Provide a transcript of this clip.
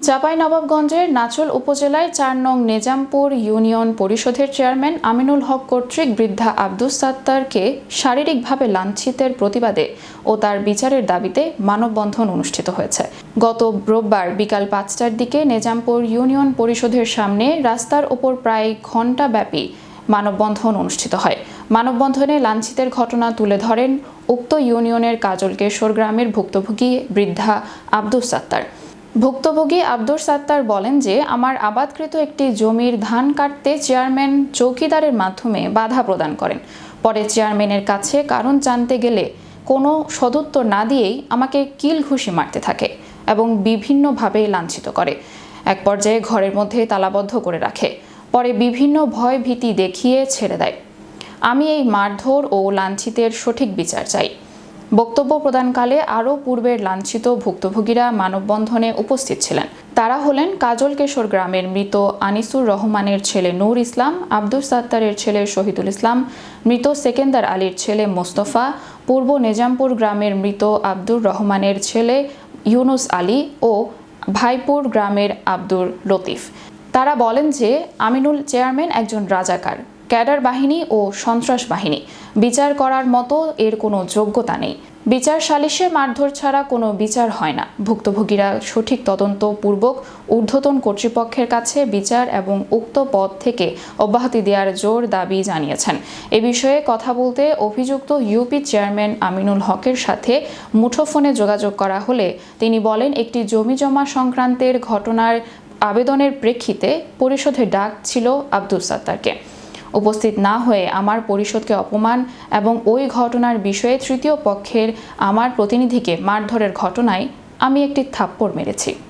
চাঁপাইনবাবগঞ্জের নাচল উপজেলায় চার নং নেজামপুর ইউনিয়ন পরিষদের চেয়ারম্যান আমিনুল হক কর্তৃক বৃদ্ধা আব্দুস সাত্তারকে শারীরিকভাবে লাঞ্ছিতের প্রতিবাদে ও তার বিচারের দাবিতে মানববন্ধন অনুষ্ঠিত হয়েছে। গত রোববার বিকাল পাঁচটার দিকে নেজামপুর ইউনিয়ন পরিষদের সামনে রাস্তার ওপর প্রায় ঘণ্টাব্যাপী মানববন্ধন অনুষ্ঠিত হয়। মানববন্ধনে লাঞ্ছিতের ঘটনা তুলে ধরেন উক্ত ইউনিয়নের কাজল কেশর গ্রামের ভুক্তভোগী বৃদ্ধা আব্দুস সাত্তার। ভুক্তভোগী আব্দুর সাত্তার বলেন যে, আমার আবাদকৃত একটি জমির ধান কাটতে চেয়ারম্যান চৌকিদারের মাধ্যমে বাধা প্রদান করেন। পরে চেয়ারম্যানের কাছে কারণ জানতে গেলে কোনো সদুত্তর না দিয়েই আমাকে কিল ঘুষি মারতে থাকে এবং বিভিন্নভাবে লাঞ্ছিত করে। এক পর্যায়ে ঘরের মধ্যে তালাবদ্ধ করে রাখে। পরে বিভিন্ন ভয় ভীতি দেখিয়ে ছেড়ে দেয়। আমি এই মারধর ও লাঞ্ছিতের সঠিক বিচার চাই। বক্তব্য প্রদানকালে আরও পূর্বের লাঞ্ছিত ভুক্তভোগীরা মানববন্ধনে উপস্থিত ছিলেন। তারা হলেন কাজল কেশর গ্রামের মৃত আনিসুর রহমানের ছেলে নূর ইসলাম আব্দুল সাত্তারের ছেলে শহীদুল ইসলাম, মৃত সেকেন্দার আলীর ছেলে মোস্তফা, পূর্ব নেজামপুর গ্রামের মৃত আব্দুর রহমানের ছেলে ইউনুস আলী ও ভাইপুর গ্রামের আব্দুর লতিফ। তারা বলেন যে, আমিনুল চেয়ারম্যান একজন রাজাকার। ক্যাডার বাহিনী ও সন্ত্রাস বাহিনী। বিচার করার মতো এর কোনো যোগ্যতা নেই। বিচার সালিশে মারধর ছাড়া কোনো বিচার হয় না। ভুক্তভোগীরা সঠিক তদন্ত পূর্বক ঊর্ধ্বতন কর্তৃপক্ষের কাছে বিচার এবং উক্ত পদ থেকে অব্যাহতি দেওয়ার জোর দাবি জানিয়েছেন। এ বিষয়ে কথা বলতে অভিযুক্ত ইউপি চেয়ারম্যান আমিনুল হকের সাথে মুঠোফোনে যোগাযোগ করা হলে তিনি বলেন, একটি জমি জমা সংক্রান্তের ঘটনার আবেদনের প্রেক্ষিতে পরিশোধের ডাক ছিল আব্দুল সাত্তারকে। উপস্থিত না হয়ে আমার পরিষদকে অপমান এবং ওই ঘটনার বিষয়ে তৃতীয় পক্ষের আমার প্রতিনিধিকে মারধরের ঘটনায় আমি একটি থাপ্পড় মেরেছি।